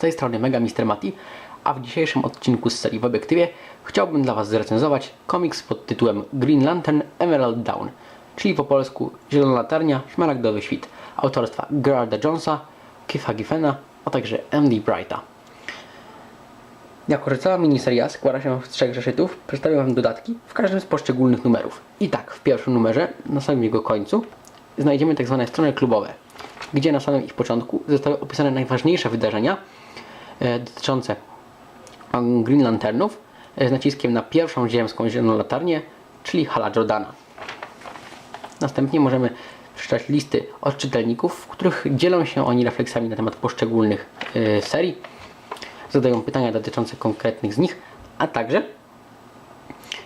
tej strony Mega Mister Mati, a w dzisiejszym odcinku z serii w obiektywie chciałbym dla Was zrecenzować komiks pod tytułem Green Lantern Emerald Dawn, czyli po polsku Zielona Latarnia, Szmaragdowy Świt, autorstwa Gerarda Jonesa, Kifa Giffena, a także Andy Brighta. Jako że cała miniseria składa się z trzech zeszytów, przedstawię Wam dodatki w każdym z poszczególnych numerów. I tak, w pierwszym numerze, na samym jego końcu, znajdziemy tak zwane strony klubowe, gdzie na samym ich początku zostały opisane najważniejsze wydarzenia dotyczące e, Green Lanternów e, z naciskiem na pierwszą ziemską zieloną latarnię, czyli Hala Jordana. Następnie możemy przeczytać listy od czytelników, w których dzielą się oni refleksjami na temat poszczególnych e, serii, zadają pytania dotyczące konkretnych z nich, a także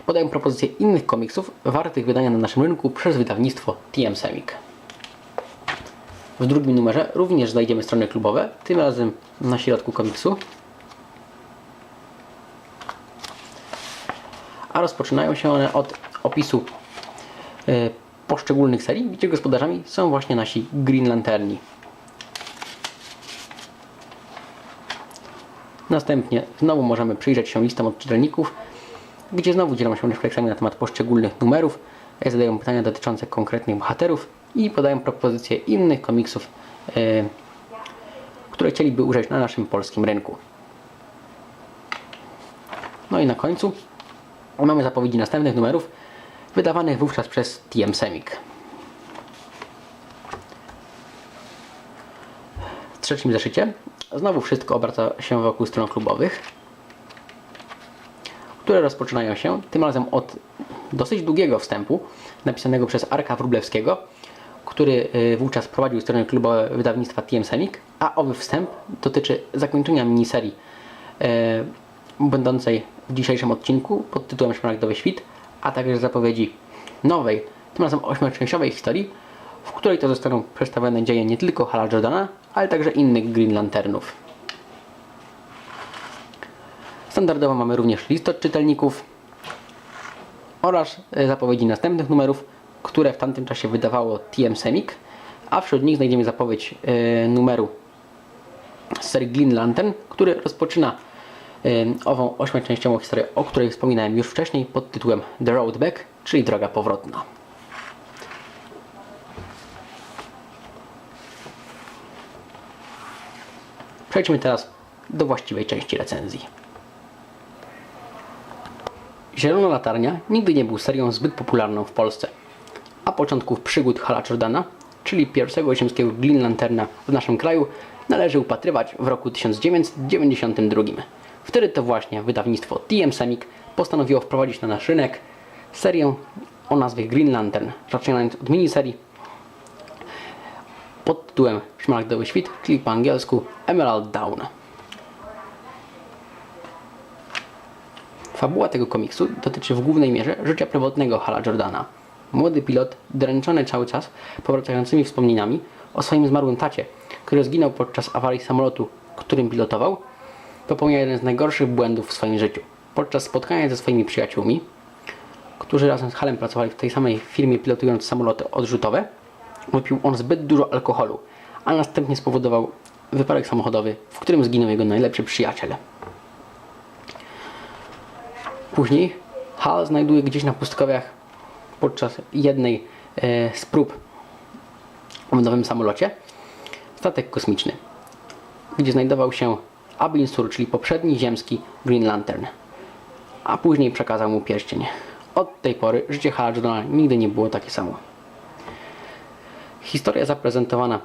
podają propozycje innych komiksów wartych wydania na naszym rynku przez wydawnictwo TM Semik. W drugim numerze również znajdziemy strony klubowe, tym razem na środku komiksu. A rozpoczynają się one od opisu e, poszczególnych serii, gdzie gospodarzami są właśnie nasi Green Lanterni. Następnie znowu możemy przyjrzeć się listom od czytelników, gdzie znowu dzielą się refleksjami na temat poszczególnych numerów, zadają pytania dotyczące konkretnych bohaterów i podają propozycje innych komiksów, e, które chcieliby użyć na naszym polskim rynku. No i na końcu mamy zapowiedzi następnych numerów, wydawanych wówczas przez TM Semik. W trzecim zeszycie znowu wszystko obraca się wokół stron klubowych, które rozpoczynają się tym razem od dosyć długiego wstępu napisanego przez Arka Wróblewskiego, który y, wówczas prowadził strony klubowe wydawnictwa TM Semik, a owy wstęp dotyczy zakończenia miniserii e, będącej w dzisiejszym odcinku pod tytułem Szmaragdowy Świt, a także zapowiedzi nowej, tym razem ośmioczęściowej historii, w której to zostaną przedstawione dzieje nie tylko Hala Jordana, ale także innych Green Lanternów. Standardowo mamy również list od czytelników oraz e, zapowiedzi następnych numerów, które w tamtym czasie wydawało TM Semik, a wśród nich znajdziemy zapowiedź e, numeru serii Green Lantern, który rozpoczyna e, ową ośmioczęściową historię, o której wspominałem już wcześniej pod tytułem The Road Back, czyli Droga Powrotna. Przejdźmy teraz do właściwej części recenzji. Zielona Latarnia nigdy nie był serią zbyt popularną w Polsce, początków przygód Hala Jordana, czyli pierwszego ziemskiego Green Lanterna w naszym kraju, należy upatrywać w roku 1992. Wtedy to właśnie wydawnictwo TM Semik postanowiło wprowadzić na nasz rynek serię o nazwie Green Lantern, zaczynając od miniserii pod tytułem Szmaragdowy Świt, czyli po angielsku Emerald Dawn. Fabuła tego komiksu dotyczy w głównej mierze życia prywatnego Hala Jordana. Młody pilot, dręczony cały czas powracającymi wspomnieniami o swoim zmarłym tacie, który zginął podczas awarii samolotu, którym pilotował, popełnia jeden z najgorszych błędów w swoim życiu. Podczas spotkania ze swoimi przyjaciółmi, którzy razem z Halem pracowali w tej samej firmie pilotując samoloty odrzutowe, wypił on zbyt dużo alkoholu, a następnie spowodował wypadek samochodowy, w którym zginął jego najlepszy przyjaciel. Później Hal znajduje gdzieś na pustkowiach podczas jednej e, z prób w nowym samolocie statek kosmiczny, gdzie znajdował się Ablin Sur, czyli poprzedni ziemski Green Lantern, a później przekazał mu pierścień. Od tej pory życie Hala Jordana nigdy nie było takie samo. Historia zaprezentowana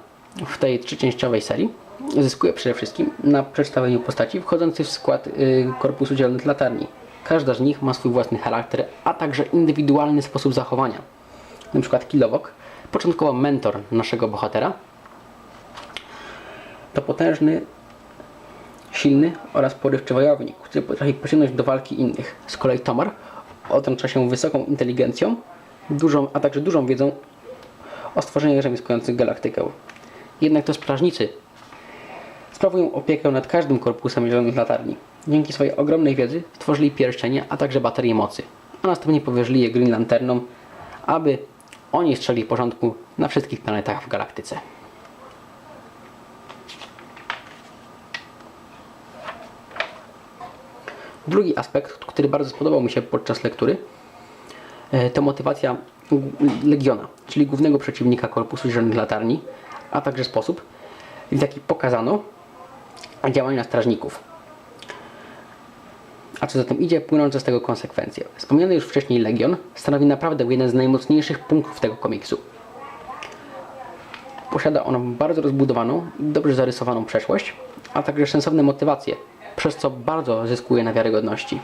w tej trzyczęściowej serii zyskuje przede wszystkim na przedstawieniu postaci wchodzących w skład y, Korpusu Zielonych Latarni. Każda z nich ma swój własny charakter, a także indywidualny sposób zachowania. Na przykład Kilowok, początkowo mentor naszego bohatera, to potężny, silny oraz porywczy wojownik, który potrafi pociągnąć do walki innych. Z kolei Tomar otaacza się wysoką inteligencją, dużą, a także dużą wiedzą o stworzeniach zamieszkujących galaktykę. Jednak to strażnicy sprawują opiekę nad każdym korpusem zielonych latarni. Dzięki swojej ogromnej wiedzy stworzyli pierścienie, a także baterie mocy, a następnie powierzyli je Green Lanternom, aby oni strzeli porządku na wszystkich planetach w galaktyce. Drugi aspekt, który bardzo spodobał mi się podczas lektury, e, to motywacja Legiona, czyli głównego przeciwnika Korpusu Zielonych Latarni, a także sposób, w jaki pokazano działania strażników. A co za tym idzie, płynące z tego konsekwencje. Wspomniany już wcześniej Legion stanowi naprawdę jeden z najmocniejszych punktów tego komiksu. Posiada on bardzo rozbudowaną dobrze zarysowaną przeszłość, a także sensowne motywacje, przez co bardzo zyskuje na wiarygodności.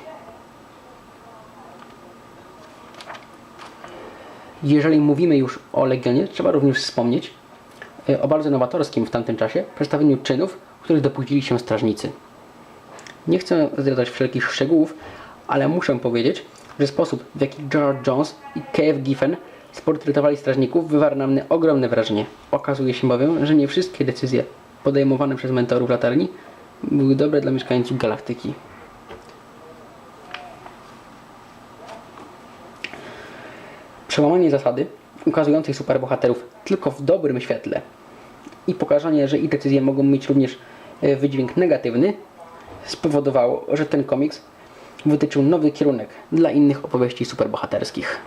Jeżeli mówimy już o Legionie, trzeba również wspomnieć e, o bardzo nowatorskim w tamtym czasie przedstawieniu czynów, których dopuścili się strażnicy. Nie chcę zdradzać wszelkich szczegółów, ale muszę powiedzieć, że sposób, w jaki George Jones i K.F. Giffen sportretowali strażników, wywarł na mnie ogromne wrażenie. Okazuje się bowiem, że nie wszystkie decyzje podejmowane przez mentorów latarni były dobre dla mieszkańców galaktyki. Przełamanie zasady ukazującej superbohaterów tylko w dobrym świetle i pokazanie, że ich decyzje mogą mieć również e, wydźwięk negatywny, spowodowało, że ten komiks wytyczył nowy kierunek dla innych opowieści superbohaterskich.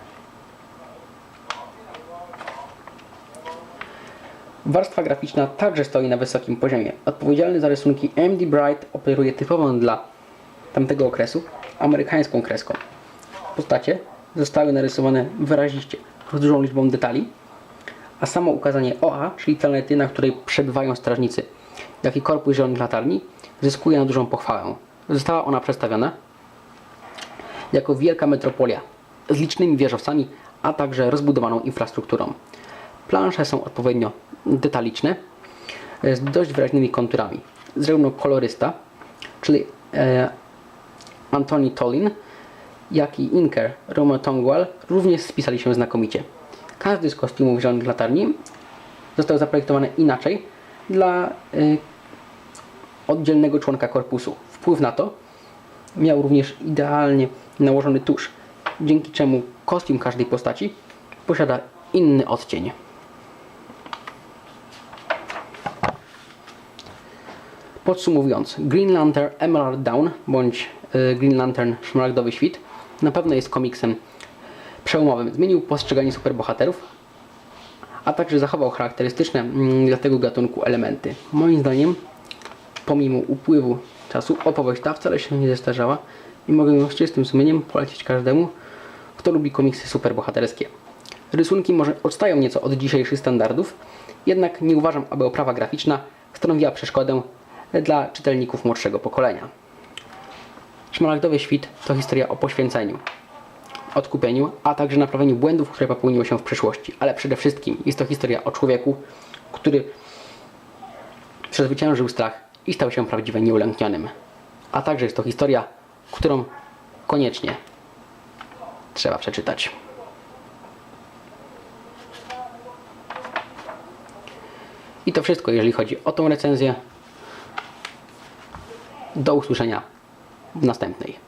Warstwa graficzna także stoi na wysokim poziomie. Odpowiedzialny za rysunki MD Bright operuje typową dla tamtego okresu amerykańską kreską. Postacie zostały narysowane wyraziście, z dużą liczbą detali, a samo ukazanie OA, czyli planety, na której przebywają strażnicy, jak i korpus zielonych latarni, zyskuje na dużą pochwałę. Została ona przedstawiona jako wielka metropolia z licznymi wieżowcami, a także rozbudowaną infrastrukturą. Plansze są odpowiednio detaliczne, e, z dość wyraźnymi konturami. Zarówno kolorysta, czyli e, Anthony Tollin, jak i inker Roma Tongwall również spisali się znakomicie. Każdy z kostiumów zielonych latarni został zaprojektowany inaczej dla y, oddzielnego członka korpusu. Wpływ na to miał również idealnie nałożony tusz, dzięki czemu kostium każdej postaci posiada inny odcień. Podsumowując, Green Lantern Emerald Dawn bądź y, Green Lantern Szmaragdowy Świt na pewno jest komiksem przełomowym. Zmienił postrzeganie superbohaterów, a także zachował charakterystyczne mm, dla tego gatunku elementy. Moim zdaniem, pomimo upływu czasu, opowieść ta wcale się nie zestarzała i mogę ją z czystym sumieniem polecić każdemu, kto lubi komiksy superbohaterskie. Rysunki może odstają nieco od dzisiejszych standardów, jednak nie uważam, aby oprawa graficzna stanowiła przeszkodę dla czytelników młodszego pokolenia. Szmaragdowy Świt to historia o poświęceniu, odkupieniu, a także naprawieniu błędów, które popełniło się w przeszłości. Ale przede wszystkim jest to historia o człowieku, który przezwyciężył strach i stał się prawdziwie nieulęknionym. A także jest to historia, którą koniecznie trzeba przeczytać. I to wszystko, jeżeli chodzi o tą recenzję. Do usłyszenia w następnej.